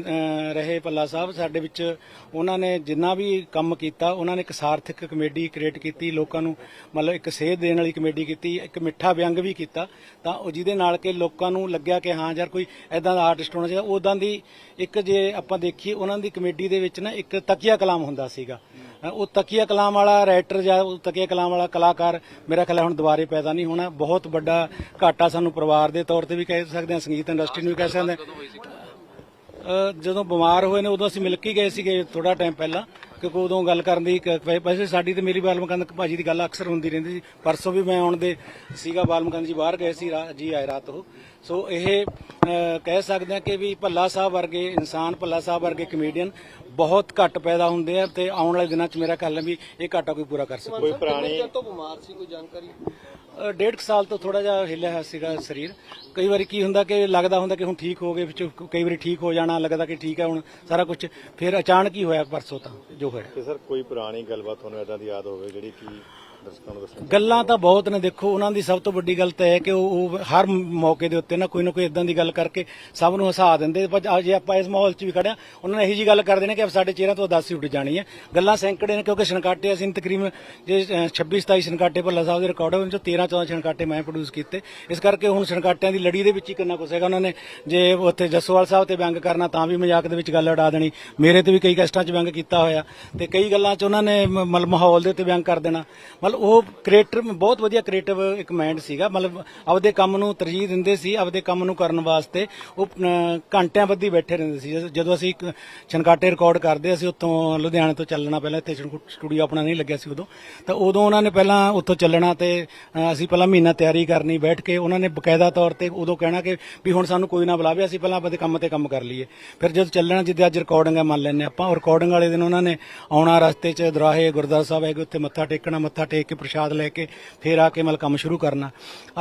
ਰਹੇ ਪੱਲਾ ਸਾਹਿਬ। ਸਾਡੇ ਵਿੱਚ ਉਹਨਾਂ ਨੇ ਜਿੰਨਾ ਵੀ ਕੰਮ ਕੀਤਾ ਉਹਨਾਂ ਨੇ ਇੱਕ ਸਾਰਥਿਕ ਕਮੇਡੀ ਕ੍ਰੀਏਟ ਕੀਤੀ, ਲੋਕਾਂ ਨੂੰ ਮਤਲਬ ਇੱਕ ਸੇਧ ਦੇਣ ਵਾਲੀ ਕਮੇਡੀ ਕੀਤੀ, ਇੱਕ ਮਿੱਠਾ ਵਿਅੰਗ ਵੀ ਕੀਤਾ, ਤਾਂ ਉਹ ਜਿਹਦੇ ਨਾਲ ਕਿ ਲੋਕਾਂ ਨੂੰ ਲੱਗਿਆ ਕਿ ਹਾਂ ਯਾਰ ਕੋਈ ਐਦਾਂ ਦਾ ਆਰਟਿਸਟ ਹੋਣਾ ਚਾਹੀਦਾ ਉਦਾਂ ਦੀ ਇੱਕ ਜੇ ਆਪਾਂ ਦੇਖੀਏ, ਉਹਨਾਂ ਦੀ ਕਮੇਡੀ ਦੇ ਵਿੱਚ ਨਾ ਇੱਕ ਤਕੀਆ ਕਲਾਮ ਹੁੰਦਾ ਸੀਗਾ। ਉਹ ਤਕੀਆ ਕਲਾਮ ਵਾਲਾ ਰਾਈਟਰ ਜਾਂ ਉਹ ਤਕੀਆ ਕਲਾਮ ਵਾਲਾ ਕਲਾਕਾਰ, ਮੇਰਾ ਖਿਆਲ ਹੈ ਹੁਣ ਦੁਬਾਰੇ ਪੈਦਾ ਨਹੀਂ ਹੋਣਾ, ਬਹੁਤ ਵੱਡਾ ਘਾਟਾ ਸਾਨੂੰ ਪਰਿਵਾਰ ਦੇ ਤੌਰ ਤੇ ਵੀ ਕਹਿ ਸਕਦੇ ਹਾਂ, ਸੰਗੀਤ ਇੰਡਸਟਰੀ ਨੂੰ ਵੀ ਕਹਿ ਸਕਦੇ ਹਾਂ। ਜਦੋਂ ਬਿਮਾਰ ਹੋਏ ਨੇ, ਉਦੋਂ ਅਸੀਂ ਮਿਲ ਕੇ ਗਏ ਸੀਗੇ ਥੋੜਾ ਟਾਈਮ ਪਹਿਲਾਂ। ਕਿਉਂਕਿ ਉਦੋਂ ਗੱਲ ਕਰਨ ਦੀ ਵੈ- ਵੈਸੇ ਸਾਡੀ ਤੇ ਮੇਰੀ ਬਾਲਮਕੰਦ ਭਾਜੀ ਦੀ ਗੱਲ ਅਕਸਰ ਹੁੰਦੀ ਰਹਿੰਦੀ ਸੀ। ਪਰਸੋਂ ਵੀ ਮੈਂ ਆਉਣ ਦੇ ਸੀਗਾ ਬਾਲਮਕੰਦ ਜੀ ਬਾਹਰ ਗਏ ਸੀ ਰਾ- ਜੀ ਆਏ ਰਾਤ ਉਹ। ਸੋ ਇਹ ਅ, ਕਹਿ ਸਕਦੇ ਹਾਂ ਕਿ ਵੀ ਭੱਲਾ ਸਾਹਿਬ ਵਰਗੇ ਇਨਸਾਨ ਭੱਲਾ ਸਾਹਿਬ ਵਰਗੇ ਕਮੇਡੀਅਨ ਬਹੁਤ ਘੱਟ ਪੈਦਾ ਹੁੰਦੇ ਆ ਤੇ ਆਉਣ ਵਾਲੇ ਦਿਨਾਂ 'ਚ ਮੇਰਾ ਖਿਆਲ ਹੈ ਵੀ ਇਹ ਘਾਟਾ ਕੋਈ ਪੂਰਾ ਕਰ ਸਕਦਾ। ਕੋਈ ਪੁਰਾਣੀ ਅ, ਡੇਢ ਕੁ ਸਾਲ ਤੋਂ ਥੋੜਾ ਜਿਹਾ ਹਿੱਲਿਆ ਹੋਇਆ ਸੀਗਾ ਸਰੀਰ। ਕਈ ਵਾਰੀ ਕੀ ਹੁੰਦਾ ਕਿ ਲੱਗਦਾ ਹੁੰਦਾ ਕਿ ਹੁਣ ਠੀਕ ਹੋ ਗਏ, ਵਿੱਚ ਕਈ ਵਾਰੀ ਠੀਕ ਹੋ ਜਾਣਾ, ਲੱਗਦਾ ਕਿ ਠੀਕ ਹੈ ਹੁਣ ਸਾਰਾ ਕੁਝ ਫਿਰ ਅਚਾਨਕ ਹੀ ਹੋਇਆ ਪਰਸੋਂ ਤਾਂ ਜੋ ਹੋਇਆ। ਤੇ ਸਰ ਕੋਈ ਪੁਰਾਣੀ ਗੱਲਬਾਤ ਤੁਹਾਨੂੰ ਏਦਾਂ ਦੀ ਯਾਦ ਹੋਵੇ ਜਿਹੜੀ ਕਿ ਗੱਲਾਂ ਤਾਂ ਬਹੁਤ ਨੇ ਦੇਖੋ ਉਹਨਾਂ ਦੀ ਸਭ ਤੋਂ ਵੱਡੀ ਗੱਲ ਤਾਂ ਇਹ ਹੈ ਕਿ ਉਹ ਹਰ ਮੌਕੇ ਦੇ ਉੱਤੇ ਨਾ ਕੋਈ ਨਾ ਕੋਈ ਇਦਾਂ ਦੀ ਗੱਲ ਕਰਕੇ ਸਭ ਨੂੰ ਹਸਾ ਦਿੰਦੇ ਪਰ ਜੇ ਆਪਾਂ ਇਸ ਮਾਹੌਲ 'ਚ ਵੀ ਖੜਿਆ ਉਹਨਾਂ ਨੇ ਇਹੀ ਜੀ ਗੱਲ ਕਰਦੇ ਨੇ ਕਿ ਸਾਡੇ ਚਿਹਰਿਆਂ ਤੋਂ ਉਦਾਸੀ ਉੱਡ ਜਾਣੀ ਹੈ। ਗੱਲਾਂ ਸੈਂਕੜੇ ਨੇ ਕਿਉਂਕਿ ਛਣਕਾਟੇ ਅਸੀਂ ਤਕਰੀਬਨ ਜੇ ਅ, 26 27 ਛਣਕਾਟੇ ਭੱਲਾ ਸਾਹਿਬ ਦੇ ਰਿਕਾਰਡ ਹੋਏ ਉਹਨਾਂ 'ਚੋਂ 13 14 ਛਣਕਾਟੇ ਮੈਂ ਪ੍ਰੋਡਿਊਸ ਕੀਤੇ। ਇਸ ਕਰਕੇ ਹੁਣ ਛਣਕਾਟਿਆਂ ਦੀ ਲੜੀ ਦੇ ਵਿੱਚ ਹੀ ਕਿੰਨਾ ਕੁਛ ਹੈਗਾ। ਉਹਨਾਂ ਨੇ ਜੇ ਉੱਥੇ ਜੱਸੋਵਾਲ ਸਾਹਿਬ ਤੇ ਵਿਅੰਗ ਕਰਨਾ ਤਾਂ ਵੀ ਮਜ਼ਾਕ ਦੇ ਵਿੱਚ ਗੱਲ ਉਡਾ ਦੇਣੀ। ਮੇਰੇ ਤੇ ਵੀ ਕਈ ਕਸਟਾਂ 'ਚ ਵਿਅੰਗ ਕੀਤਾ ਹੋਇਆ ਤੇ ਕਈ ਗੱਲਾਂ 'ਚ ਉਹਨਾਂ ਨੇ ਮਤਲਬ ਮਾਹੌਲ ਦੇ ਉੱਤੇ ਵਿਅੰਗ ਕਰ ਦੇਣਾ। ਮਤਲਬ ਉਹ ਕ੍ਰੀਏਟਰ ਬਹੁਤ ਵਧੀਆ ਕ੍ਰੀਏਟਿਵ ਇੱਕ ਮਾਈਂਡ ਸੀਗਾ। ਮਤਲਬ ਆਪਦੇ ਕੰਮ ਨੂੰ ਤਰਜੀਹ ਦਿੰਦੇ ਸੀ ਆਪਦੇ ਕੰਮ ਨੂੰ ਕਰਨ ਵਾਸਤੇ। ਉਹ ਅ, ਘੰਟਿਆਂ ਬੱਧੀ ਬੈਠੇ ਰਹਿੰਦੇ ਸੀ। ਜਦੋਂ- ਜਦੋਂ ਅਸੀਂ ਇੱਕ ਛਣਕਾਟੇ ਰਿਕਾਰਡ ਕਰਦੇ ਅਸੀਂ ਉੱਥੋਂ ਲੁਧਿਆਣੇ ਤੋਂ ਚੱਲਣਾ ਪਹਿਲਾਂ ਇੱਥੇ ਸਟੂਡੀਓ ਆਪਣਾ ਨਹੀਂ ਲੱਗਿਆ ਸੀ ਉਦੋਂ। ਤਾਂ ਉਦੋਂ ਉਹਨਾਂ ਨੇ ਪਹਿਲਾਂ ਉੱਥੋਂ ਚੱਲਣਾ ਤੇ ਅ, ਅਸੀਂ ਪਹਿਲਾਂ ਮਹੀਨਾ ਤਿਆਰੀ ਕਰਨੀ ਬੈਠ ਕੇ ਉਹਨਾਂ ਨੇ ਬਕਾਇਦਾ ਤੌਰ ਤੇ ਉਦੋਂ ਕਹਿਣਾ ਕਿ ਵੀ ਹੁਣ ਸਾਨੂੰ ਕੋਈ ਨਾ ਬੁਲਾਵੇ ਅਸੀਂ ਪਹਿਲਾਂ ਆਪਦੇ ਕੰਮ ਤੇ ਕੰਮ ਕਰ ਲਈਏ। ਫਿਰ ਜਦੋਂ ਚੱਲਣਾ ਜਿੱਦਾਂ ਅੱਜ ਰਿਕਾਰਡਿੰਗ ਹੈ ਮੰਨ ਲੈਂਦੇ ਆਪਾਂ। ਉਹ ਰਿਕਾਰਡਿੰਗ ਵਾਲੇ ਦਿਨ ਉਹਨਾਂ ਨੇ ਆਉਣਾ ਰਸਤੇ 'ਚ ਦਰਾਹੇ ਗੁਰਦੁਆਰਾ ਸਾਹਿਬ ਹੈਗੇ ਉੱਥੇ ਮੱਥਾ ਟੇਕਣਾ ਮੱਥਾ ਟੇਕ ਕੇ ਪ੍ਰਸ਼ਾਦ ਲੈ ਕੇ ਫਿਰ ਆ ਕੇ ਮਤਲਬ ਕੰਮ ਸ਼ੁਰੂ ਕਰਨਾ।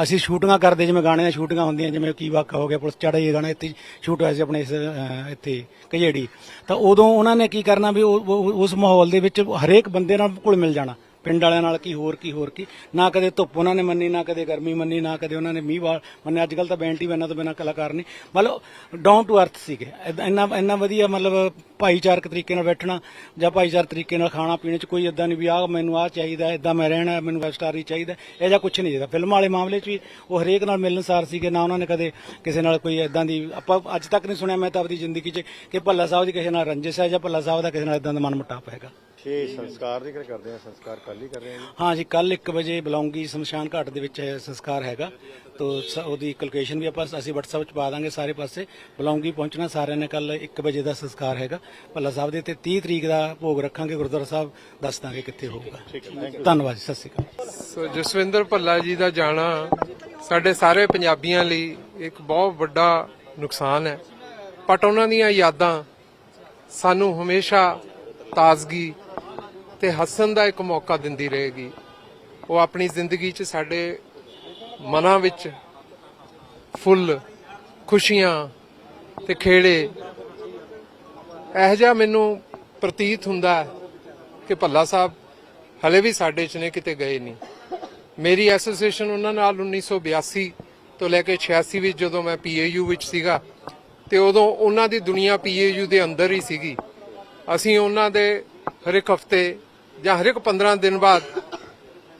ਅਸੀਂ ਸ਼ੂਟਿੰਗਾਂ ਕਰਦੇ ਜਿਵੇਂ ਗਾਣੇ ਦੀਆਂ ਸ਼ੂਟਿੰਗਾਂ ਹੁੰਦੀਆਂ ਜਿਵੇਂ ਕੀ ਵਾਕਾ ਹੋ ਗਿਆ ਪੁਲਿਸ ਚੜਾ ਇਹ ਗਾਣਾ ਇੱਥੇ ਸ਼ੂਟ ਹੋਇਆ ਸੀ ਆਪਣੇ ਇਸ ਅਹ, ਇੱਥੇ ਕਜੇੜੀ। ਤਾਂ ਉਦੋਂ ਉਹਨਾਂ ਨੇ ਕੀ ਕਰਨਾ ਵੀ ਉਹ- ਉਹ- ਉਸ ਮਾਹੌਲ ਦੇ ਵਿੱਚ ਹਰੇਕ ਬੰਦੇ ਨਾਲ ਕੋਲ ਮਿਲ ਜਾਣਾ। ਪਿੰਡ ਵਾਲਿਆਂ ਨਾਲ ਕੀ, ਹੋਰ ਕੀ ਹੋਰ ਕੀ। ਨਾ ਕਦੇ ਧੁੱਪ ਉਹਨਾਂ ਨੇ ਮੰਨੀ, ਨਾ ਕਦੇ ਗਰਮੀ ਮੰਨੀ, ਨਾ ਕਦੇ ਉਹਨਾਂ ਨੇ ਮੀਂਹ ਵਾਲ ਮੰਨੇ। ਅੱਜ ਕੱਲ ਤਾਂ ਬੈਂਟੀ ਬੈਨਾਂ ਤੋਂ ਬਿਨਾਂ ਕਲਾਕਾਰ ਨਹੀਂ। ਮਤਲਬ ਡਾਊਨ ਟੂ ਅਰਥ ਸੀਗੇ। ਏਦਾਂ- ਇੰਨਾ ਇੰਨਾ ਵਧੀਆ ਮਤਲਬ ਭਾਈਚਾਰਕ ਤਰੀਕੇ ਨਾਲ ਬੈਠਣਾ ਜਾਂ ਭਾਈਚਾਰਕ ਤਰੀਕੇ ਨਾਲ ਖਾਣਾ ਪੀਣੇ ਚ ਕੋਈ ਇਦਾਂ ਨਹੀਂ ਵੀ ਆਹ ਮੈਨੂੰ ਆਹ ਚਾਹੀਦਾ ਇਦਾਂ ਮੈਂ ਰਹਿਣਾ, ਮੈਨੂੰ ਫਾਈਵ ਸਟਾਰ ਹੀ ਚਾਹੀਦਾ। ਇਹ ਜਾਂ ਕੁਝ ਨਹੀਂ ਚਾਹੀਦਾ ਫਿਲਮ ਵਾਲੇ ਮਾਮਲੇ 'ਚ ਵੀ ਉਹ ਹਰੇਕ ਨਾਲ ਮਿਲਣਸਾਰ ਸੀਗੇ। ਨਾ ਉਹਨਾਂ ਨੇ ਕਦੇ ਕਿਸੇ ਨਾਲ ਕੋਈ ਇਦਾਂ ਦੀ ਆਪਾਂ ਅੱਜ ਤੱਕ ਨਹੀਂ ਸੁਣਿਆ। ਮੈਂ ਤਾਂ ਆਪਣੀ ਜ਼ਿੰਦਗੀ 'ਚ ਕਿ ਭੱਲਾ ਸਾਹਿਬ ਦੀ ਕਿਸੇ ਨਾਲ ਰੰਜਿਸ਼ ਹੈ ਜਾਂ ਭੱਲਾ ਸਾਹਿਬ ਦਾ ਕਿਸੇ ਨਾਲ ਇਦਾਂ ਦਾ ਮਨ ਮੁਟਾਪ ਹੈਗਾ। ਛੇ ਸੰਸਕਾਰ ਕਰਦੇ ਆ ਸੰਸਕਾਰ ਕੱਲ ਹੀ ਕਰ ਰਹੇ ਆ ਜੀ। ਹਾਂ ਜੀ ਕੱਲ 1 ਵਜੇ ਬਲੌਂਗੀ ਸ਼ਮਸ਼ਾਨ ਘਾਟ ਦੇ ਵਿੱਚ ਇਹ ਸੰਸਕਾਰ ਹੈਗਾ। ਤੋ ਸ- ਉਹਦੀ ਇੱਕ ਲੋਕੇਸ਼ਨ ਵੀ ਆਪਾਂ ਅਸੀਂ WhatsApp 'ਚ ਪਾ ਦਾਂਗੇ ਸਾਰੇ ਪਾਸੇ। ਬਲੌਂਗੀ ਪਹੁੰਚਣਾ ਸਾਰਿਆਂ ਨੇ ਕੱਲ 1 ਵਜੇ ਦਾ ਸੰਸਕਾਰ ਹੈਗਾ। ਭੱਲਾ ਸਾਹਿਬ ਦੇ ਤੇ 30 ਤਰੀਕ ਦਾ ਭੋਗ ਰੱਖਾਂਗੇ ਗੁਰਦੁਆਰਾ ਸਾਹਿਬ ਦੱਸ ਦਾਂਗੇ ਕਿੱਥੇ ਹੋਊਗਾ। ਧੰਨਵਾਦ ਜੀ, ਸਤਿ ਸ਼੍ਰੀ ਅਕਾਲ। ਸੋ ਜਸਵਿੰਦਰ ਭੱਲਾ ਜੀ ਦਾ ਜਾਣਾ ਸਾਡੇ ਸਾਰੇ ਪੰਜਾਬੀਆਂ ਲਈ ਇੱਕ ਬਹੁਤ ਵੱਡਾ ਨੁਕਸਾਨ ਹੈ। ਬਟ ਉਹਨਾਂ ਦੀਆਂ ਯਾਦਾਂ ਸਾਨੂੰ ਹਮੇਸ਼ਾ ਤਾਜ਼ਗੀ ਤੇ ਹੱਸਣ ਦਾ ਇੱਕ ਮੌਕਾ ਦਿੰਦੀ ਰਹੇਗੀ। ਉਹ ਆਪਣੀ ਜ਼ਿੰਦਗੀ 'ਚ ਸਾਡੇ ਮਨਾਂ ਵਿੱਚ ਫੁੱਲ, ਖੁਸ਼ੀਆਂ ਤੇ ਖੇੜੇ, ਇਹ ਜਿਹਾ ਮੈਨੂੰ ਪ੍ਰਤੀਤ ਹੁੰਦਾ ਕਿ ਭੱਲਾ ਸਾਹਿਬ ਹਲੇ ਵੀ ਸਾਡੇ 'ਚ ਨੇ, ਕਿਤੇ ਗਏ ਨਹੀਂ। ਮੇਰੀ ਐਸੋਸੀਏਸ਼ਨ ਉਹਨਾਂ ਨਾਲ 1982 ਤੋਂ ਲੈ ਕੇ 86 ਵਿੱਚ ਜਦੋਂ ਮੈਂ ਪੀਏਯੂ ਵਿੱਚ ਸੀਗਾ, ਤੇ ਉਦੋਂ ਉਹਨਾਂ ਦੀ ਦੁਨੀਆ ਪੀਏਯੂ ਦੇ ਅੰਦਰ ਹੀ ਸੀਗੀ। ਅਸੀਂ ਉਹਨਾਂ ਦੇ ਹਰ ਇੱਕ ਹਫ਼ਤੇ ਜਾਂ ਹਰ ਇੱਕ 15 ਦਿਨ ਬਾਅਦ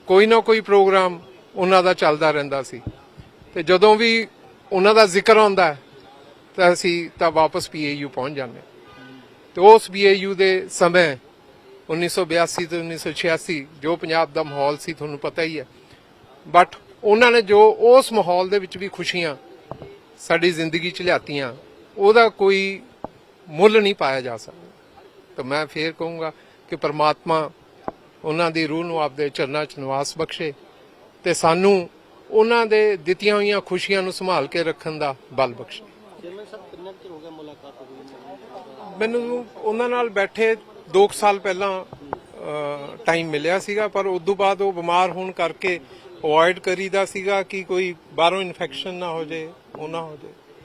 ਕੋਈ ਨਾ ਕੋਈ ਪ੍ਰੋਗਰਾਮ ਉਹਨਾਂ ਦਾ ਚੱਲਦਾ ਰਹਿੰਦਾ ਸੀ। ਤੇ ਜਦੋਂ ਵੀ ਉਹਨਾਂ ਦਾ ਜ਼ਿਕਰ ਆਉਂਦਾ ਤਾਂ ਅਸੀਂ ਤਾਂ ਵਾਪਸ ਪੀਏਯੂ ਪਹੁੰਚ ਜਾਂਦੇ ਹਾਂ। ਤੇ ਉਸ ਪੀਏਯੂ ਦੇ ਸਮੇਂ 1982 ਤੋਂ 1986 ਜੋ ਪੰਜਾਬ ਦਾ ਮਾਹੌਲ ਸੀ, ਤੁਹਾਨੂੰ ਪਤਾ ਹੀ ਹੈ। ਬਟ ਉਹਨਾਂ ਨੇ ਜੋ ਉਸ ਮਾਹੌਲ ਦੇ ਵਿੱਚ ਵੀ ਖੁਸ਼ੀਆਂ ਸਾਡੀ ਜ਼ਿੰਦਗੀ 'ਚ ਲਿਆਤੀਆਂ, ਉਹਦਾ ਕੋਈ ਮੁੱਲ ਨਹੀਂ ਪਾਇਆ ਜਾ ਸਕਦਾ। ਤਾਂ ਮੈਂ ਫੇਰ ਕਹੂੰਗਾ ਕਿ ਪਰਮਾਤਮਾ ਉਹਨਾਂ ਦੀ ਰੂਹ ਨੂੰ ਆਪਦੇ ਚਰਨਾਂ 'ਚ ਨਿਵਾਸ ਬਖਸ਼ੇ ਤੇ ਸਾਨੂੰ ਉਹਨਾਂ ਦੇ ਦਿੱਤੀਆਂ ਹੋਈਆਂ ਖੁਸ਼ੀਆਂ ਨੂੰ ਸੰਭਾਲ ਕੇ ਰੱਖਣ ਦਾ ਬਲ ਬਖਸ਼ੇ। ਮੈਨੂੰ ਉਹਨਾਂ ਨਾਲ ਬੈਠੇ 2 ਸਾਲ ਪਹਿਲਾਂ ਟਾਈਮ ਮਿਲਿਆ ਸੀਗਾ ਪਰ ਉਸ ਤੋਂ ਬਾਅਦ ਉਹ ਬਿਮਾਰ ਹੋਣ ਕਰਕੇ ਅਵੋਇਡ ਕਰੀਦਾ ਸੀਗਾ ਕਿ ਕੋਈ ਬਾਹਰੋਂ ਇਨਫੈਕਸ਼ਨ ਨਾ ਹੋ ਜਾਏ ਉਹ ਨਾ ਹੋ ਜਾਏ।